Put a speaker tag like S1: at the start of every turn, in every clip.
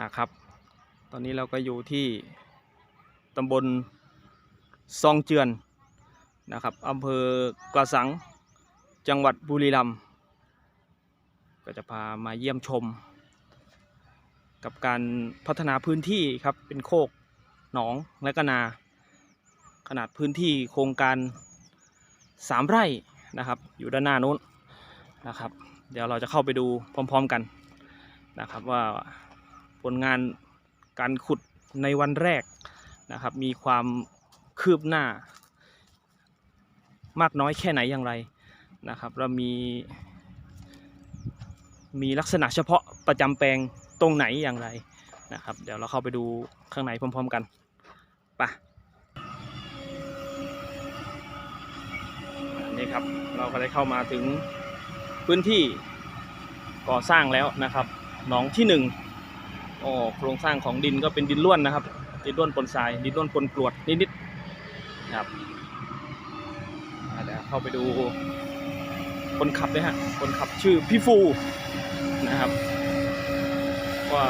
S1: อ่าครับ ตอนนี้เราก็อยู่ที่ตำบลซองเจือนนะครับอำเภอกระสังจังหวัดบุรีรัมย์ก็จะพามาเยี่ยมชม กับการพัฒนาพื้นที่ครับเป็นโคกหนองและก็นา ขนาดพื้นที่โครงการสามไร่นะครับ อยู่ด้านหน้านู้นนะครับ เดี๋ยวเราจะเข้าไปดูพร้อม ๆกันนะครับว่า ผลงานการขุดในวันแรกนะครับ มีความคืบหน้ามากน้อยแค่ไหนอย่างไรนะครับแล้วมี มีลักษณะเฉพาะประจำแปลงตรงไหนอย่างไรนะครับ เดี๋ยวเราเข้าไปดูข้างในพร้อม ๆ กันไปอันนี่ครับเราก็ได้เข้ามาถึงพื้นที่ก่อสร้างแล้วนะครับหนองที่หนึ่ง โอ้โครงสร้างของดินก็เป็นดินล้วนนะครับ ดินล้วนปนทราย ดินล้วนปนกรวดนิดๆนะครับเดี๋ยวเข้าไปดูคนขับด้วยฮะ คนขับชื่อพี่ฟูนะครับ ว่า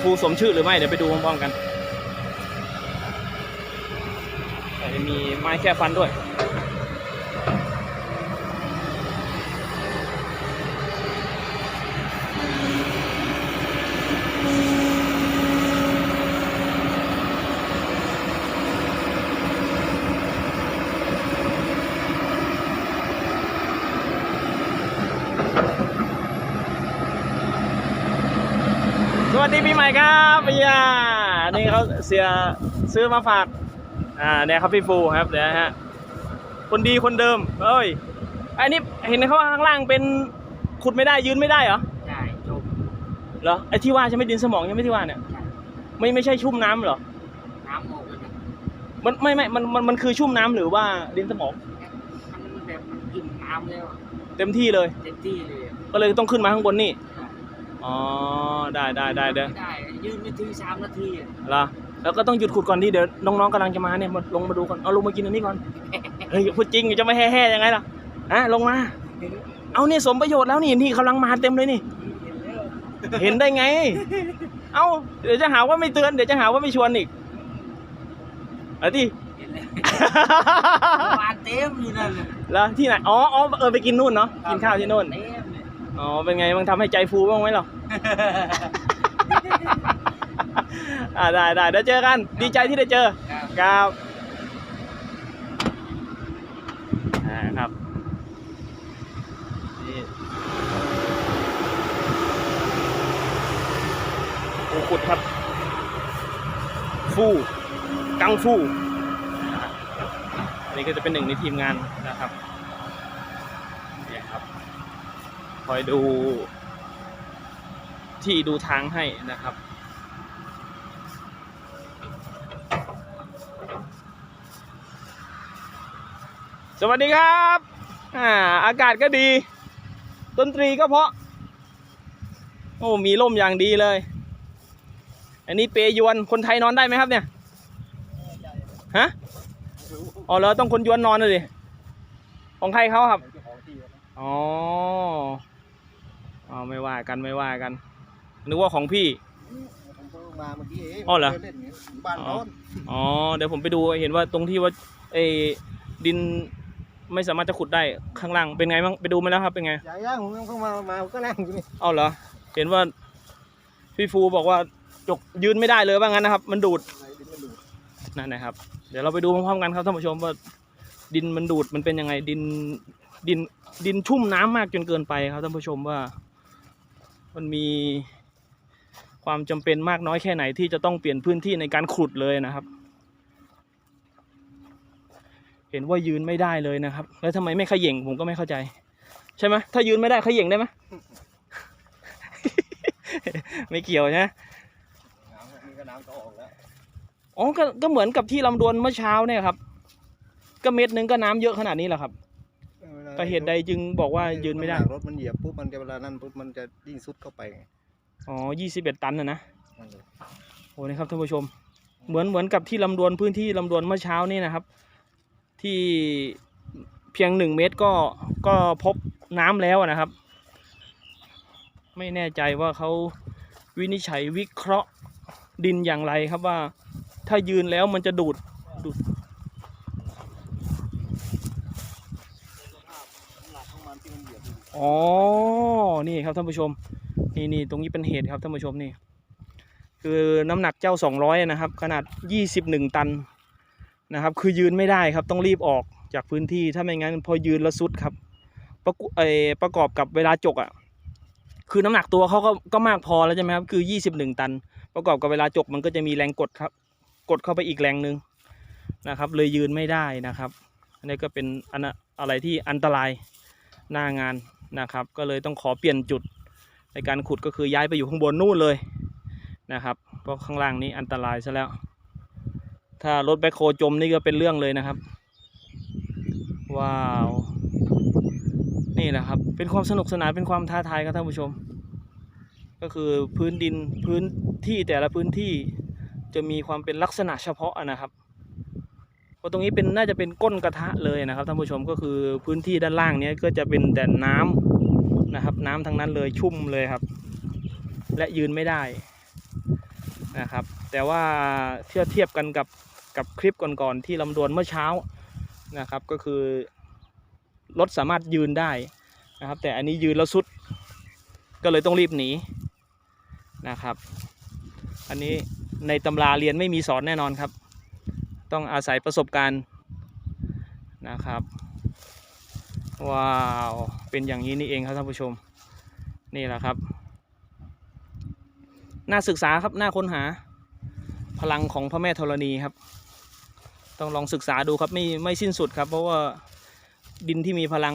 S1: ฟูสมชื่อหรือไม่เดี๋ยวไปดูพร้อมๆกันแต่มีไม้แค่ฟันด้วย วัสดีปีใหม่ครับพี่ยานี่เขาเสียซื้อมาฝาก อ่าเนี่ยครับพี่ฟูครับเดี๋ยวนะฮะ คนดีคนเดิม เอ้ย อันนี้เห็นเขาข้างล่างเป็นขุดไม่ได้ยืนไม่ได้เหรอ
S2: ใช่จม
S1: เหรอ ไอ้ที่ว่าใช่ไหมดินสมองใช่ไหมที่ว่าเนี่ย
S2: ใช่
S1: ไม่ไม่ใช่ชุ่มน้ำเหรอ
S2: น้ำออกเลยนะ
S1: มันไม่ไม่มันมันมันคือชุ่มน้ำหรือว่าดินสมอง
S2: มันแบบมันกินน้ำแล้วอะ
S1: เต็มที่เลย
S2: เต็มที่เลยอะ
S1: ก็เลยต้องขึ้นมาข้างบนนี่
S2: ใช่
S1: อ๋อได้ได้ได้เด้อ
S2: ไม่ได้ยืนนาทีสามนาทีอะ
S1: เหรอแล้วก็ต้องหยุดขุดก่อนดิเดี๋ยวน้องๆกำลังจะมาเนี่ยมาลงมาดูก่อนเอาลงมากินอันนี้ก่อนเฮ้ยพูดจริงจะไม่แห่ๆยังไงล่ะอะลงมา
S2: เห็น
S1: เอาเนี่ยสมประโยชน์แล้วนี่นี่กำลังมาเต็มเลยนี่
S2: แล้ว
S1: เห็นได้ไง เอาเดี๋ยวจะหาว่าไม่เตือนเดี๋ยวจะหาว่าไม่ชวนอีกเอาที่
S2: เห็นแล้ว วานเต็มอยู่นั่นน่ะ
S1: แล้วที่ไหน อ๋ออ๋อเออไปกินนู่นเนาะกินข้าวที่นู่น
S2: เต็มเลย
S1: อ๋อ เป็นไงบ้างทำให้ใจฟูบ้างไหมหรอ อ่าได้ได้เดี๋ยวเจอกัน ดีใจที่ได้เจอ
S2: ครับ
S1: ครับอ่าครับนี่โอ้ขุดครับ ฟูกังฟู อันนี้ก็จะเป็นหนึ่งในทีมงานนะครับเนี่ยครับ คอยดูที่ดูทางให้นะครับ สวัสดีครับอ่าอากาศก็ดี ดนตรีก็เพราะ โอ้ มีร่มอย่างดีเลย อันนี้เปยวน คนไทยนอนได้ไหมครับเนี่ย ฮะ อ๋อแล้วต้องคนยวนนอนเลยดิของใครเขาครับ อ๋อ อ๋อไม่ว่ากันไม่ว่ากัน นึกว่าของพี่
S3: ผมเพิ่งมาเมื่อกี้เอง
S1: อ๋อเหรอ
S3: ดินเล่นอย่างเงี้ยบ้านร้อน
S1: อ๋อเดี๋ยวผมไปดูเห็นว่าตรงที่ว่าไอ้ดินไม่สามารถจะขุดได้ข้างล่างเป็นไงบ้างไปดูมาแล้วครับเป็นไง
S3: ยายย่างผมเพิ่งมามาผมก็นั่งอยู่นี่
S1: เอาเหรอเห็นว่าพี่ฟูบอกว่าจกยืนไม่ได้เลยว่างั้นนะครับ มันดูด
S3: ไหนดินมันดูด
S1: นั่นนะครับ เดี๋ยวเราไปดูพร้อมๆกันครับท่านผู้ชมว่า ดินมันดูดมันเป็นยังไงดินดินดินชุ่มน้ำมากจนเกินไปครับท่านผู้ชมว่า มันมีความจำเป็นมากน้อยแค่ไหนที่จะต้องเปลี่ยนพื้นที่ในการขุดเลยนะครับ เห็นว่ายืนไม่ได้เลยนะครับ แล้วทำไมไม่เขย่งผมก็ไม่เข้าใจ ใช่ไหมถ้ายืนไม่ได้เขย่งได้ไหมไม่เกี่ยวใช่ไหม
S3: น้ำนี่ก็น้ำก็ออกแล้ว
S1: อ๋อก็ก็เหมือนกับที่ลำดวนเมื่อเช้าเนี่ยครับ ก็เม็ดหนึงก็น้ำเยอะขนาดนี้แหละครับ
S3: ออวลา
S1: แต่เหตุใดจึงบอกว่ายืนไม่ได้
S3: รถมันเหยียบปุ๊บมันจะเวลานั้นปุ๊บมันจะยิ่งซุดเข้าไปไง
S1: อ๋อยี่สิบเอ็ดตันนะนะ
S3: นั่นเลย
S1: โอ้นี่ครับท่านผู้ชม เหมือนเหมือนกับที่ลำดวนพื้นที่ลำดวนเมื่อเช้านี่นะครับ ที่เพียงหนึ่งเมตรก็ก็พบน้ำแล้วนะครับ ไม่แน่ใจว่าเขาวินิจฉัยวิเคราะห์ดินอย่างไรครับว่า ถ้ายืนแล้วมันจะดูดดูด
S3: หลักของ มันที่มันเหยียบอยู่
S1: อ๋อ นี่ครับท่านผู้ชม นี่นี่ตรงนี้เป็นเหตุครับท่านผู้ชมนี่ คือน้ำหนักเจ้า 200 นะครับ ขนาด 21 ตันนะครับ คือยืนไม่ได้ครับต้องรีบออกจากพื้นที่ถ้าไม่งั้นพอยืนแล้วสุดครับ ประกเออประกอบกับเวลาจกอะ คือน้ำหนักตัวเขาก็ก็มากพอแล้วใช่ไหมครับ คือ 21 ตัน ประกอบกับเวลาจกมันก็จะมีแรงกดครับ กดเข้าไปอีกแรงหนึ่งนะครับ เลยยืนไม่ได้นะครับ อันนี้ก็เป็นอันอะไรที่อันตราย หน้างานนะครับ ก็เลยต้องขอเปลี่ยนจุดในการขุดก็คือย้ายไปอยู่ข้างบนนู่นเลยนะครับ เพราะข้างล่างนี้อันตรายซะแล้ว ถ้ารถแบคโฮจมนี่ก็เป็นเรื่องเลยนะครับ ว้าว นี่แหละครับ เป็นความสนุกสนานเป็นความท้าทายครับท่านผู้ชม ก็คือพื้นดินพื้นที่แต่ละพื้นที่จะมีความเป็นลักษณะเฉพาะนะครับ พราะตรงนี้เป็นน่าจะเป็นก้นกระทะเลยนะครับท่านผู้ชมก็คือพื้นที่ด้านล่างนี้ก็จะเป็นแต่น้ำนะครับ น้ำทั้งนั้นเลยชุ่มเลยครับ และยืนไม่ได้นะครับ แต่ว่าเทียบเทียบกันกับกับคลิปก่อนๆที่ลำดวนเมื่อเช้านะครับ ก็คือรถสามารถยืนได้นะครับ แต่อันนี้ยืนแล้วสุดก็เลยต้องรีบหนีนะครับ อันนี้ในตำราเรียนไม่มีสอนแน่นอนครับ ต้องอาศัยประสบการณ์นะครับ ว้าว เป็นอย่างนี้นี่เองครับท่านผู้ชม นี่แหละครับ น่าศึกษาครับ น่าค้นหา พลังของพระแม่ธรณีครับ ต้องลองศึกษาดูครับ ไม่ไม่สิ้นสุดครับ เพราะว่าดินที่มีพลัง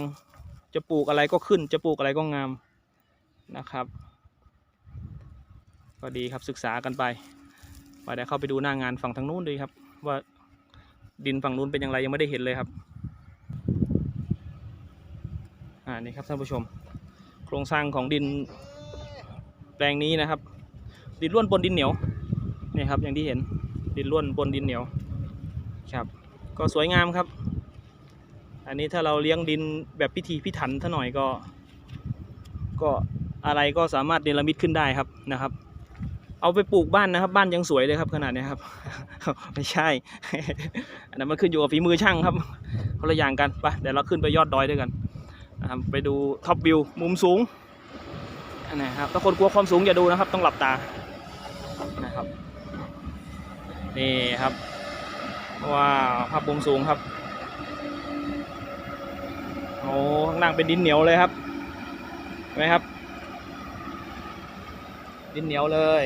S1: จะปลูกอะไรก็ขึ้น จะปลูกอะไรก็งามนะครับก็ดีครับศึกษากันไปไปเดี๋ยวเข้าไปดูหน้างานฝั่งทางนู้นดีครับว่า ดินฝั่งนู้นเป็นอย่างไรยังไม่ได้เห็นเลยครับ อ่านี่ครับท่านผู้ชม โครงสร้างของดินแปลงนี้นะครับ ดินร่วนปนดินเหนียวนี่ครับอย่างที่เห็นดินร่วนปนดินเหนียวครับ ก็สวยงามครับ อันนี้ถ้าเราเลี้ยงดินแบบพิธีพิถันท่าหน่อยก็ ก็อะไรก็สามารถเนรมิตขึ้นได้ครับนะครับ เอาไปปลูกบ้านนะครับ บ้านยังสวยเลยครับขนาดเนี้ยครับ ไม่ใช่ อันนั้นมันขึ้นอยู่กับฝีมือช่างครับคนละอย่างกันไปเดี๋ยวเราขึ้นไปยอดดอยด้วยกันนะครับไปดูท็อปวิวมุมสูงนนี้ครับถ้าคนกลัวความสูงอย่าดูนะครับ ต้องหลับตานะครับนี่ครับว้าวภาพมุมสูงครับโอ้ข้างล่างเป็นดินเหนียวเลยครับเห็นไหมครับ ดินเหนียวเลย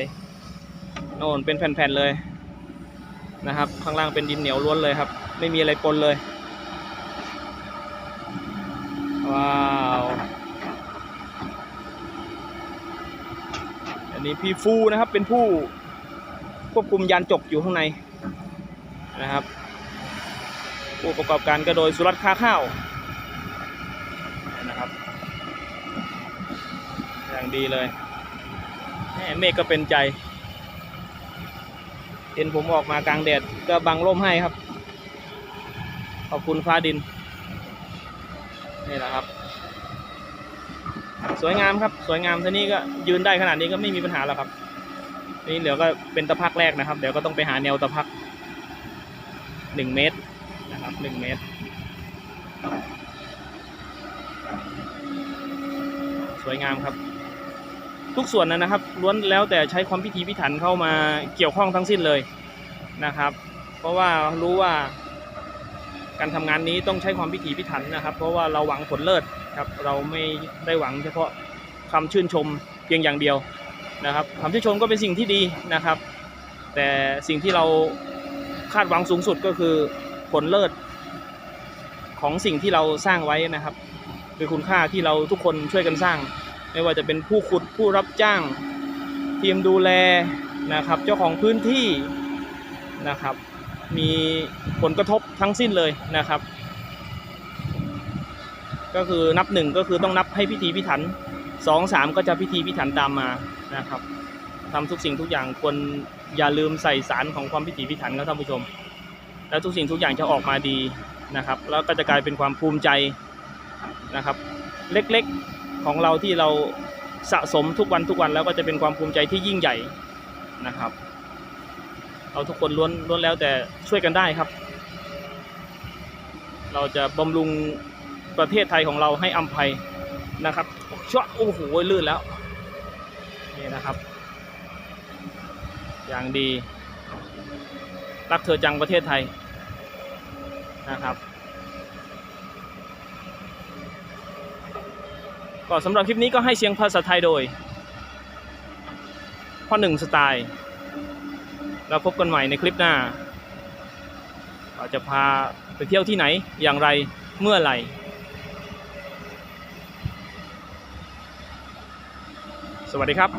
S1: โน่นเป็นแผ่นๆเลยนะครับ ข้างล่างเป็นดินเหนียวล้วนเลยครับ ไม่มีอะไรปนเลย ว้าวอันนี้พี่ฟูนะครับเป็นผู้ควบคุมยานจกอยู่ข้างในนะครับ ผู้ประกอบการก็โดยสุรัตค้าข้าวนะครับ อย่างดีเลยแม่เมฆก็เป็นใจ เห็นผมออกมากลางแดดก็บังร่มให้ครับ ขอบคุณฟ้าดิน นี่แหละครับ สวยงามครับ สวยงามทีนี้ก็ยืนได้ขนาดนี้ก็ไม่มีปัญหาแล้วครับ นี่เหลือก็เป็นตะพักแรกนะครับ เดี๋ยวก็ต้องไปหาแนวตะพักหนึ่งเมตรนะครับหนึ่งเมตร สวยงามครับ ทุกส่วนนะนะครับล้วนแล้วแต่ใช้ความพิถีพิถันเข้ามาเกี่ยวข้องทั้งสิ้นเลยนะครับ เพราะว่ารู้ว่าการทำงานนี้ต้องใช้ความพิถีพิถันนะครับ เพราะว่าเราหวังผลเลิศครับเราไม่ได้หวังเฉพาะคำชื่นชมเพียงอย่างเดียวนะครับคำชื่นชมก็เป็นสิ่งที่ดีนะครับ แต่สิ่งที่เราคาดหวังสูงสุดก็คือผลเลิศของสิ่งที่เราสร้างไว้นะครับคือคุณค่าที่เราทุกคนช่วยกันสร้าง ไม่ว่าจะเป็นผู้ขุดผู้รับจ้าง ทีมดูแลนะครับเจ้าของพื้นที่นะครับ มีผลกระทบทั้งสิ้นเลยนะครับ ก็คือนับหนึ่งก็คือต้องนับให้พิธีพิถันสองสามก็จะพิธีพิถันตามมานะครับทำทุกสิ่งทุกอย่างควรอย่าลืมใส่สารของความพิถีพิถันครับท่านผู้ชม แล้วทุกสิ่งทุกอย่างจะออกมาดีนะครับ แล้วก็จะกลายเป็นความภูมิใจนะครับ เล็กๆ ของเราที่เราสะสมทุกวันทุกวันแล้วก็จะเป็นความภูมิใจที่ยิ่งใหญ่นะครับ เราทุกคนล้วนล้วนแล้วแต่ช่วยกันได้ครับ เราจะบำรุงประเทศไทยของเราให้อัมภัยนะครับชวโอ้โหลื่นแล้วนี่นะครับ อย่างดี รักเธอจังประเทศไทยนะครับ ก็สำหรับคลิปนี้ก็ให้เสียงภาษาไทยโดยพ่อหนึ่งสไตล์เราพบกันใหม่ในคลิปหน้า เราจะพาไปเที่ยวที่ไหนอย่างไรเมื่อไหร่ สวัสดีครับ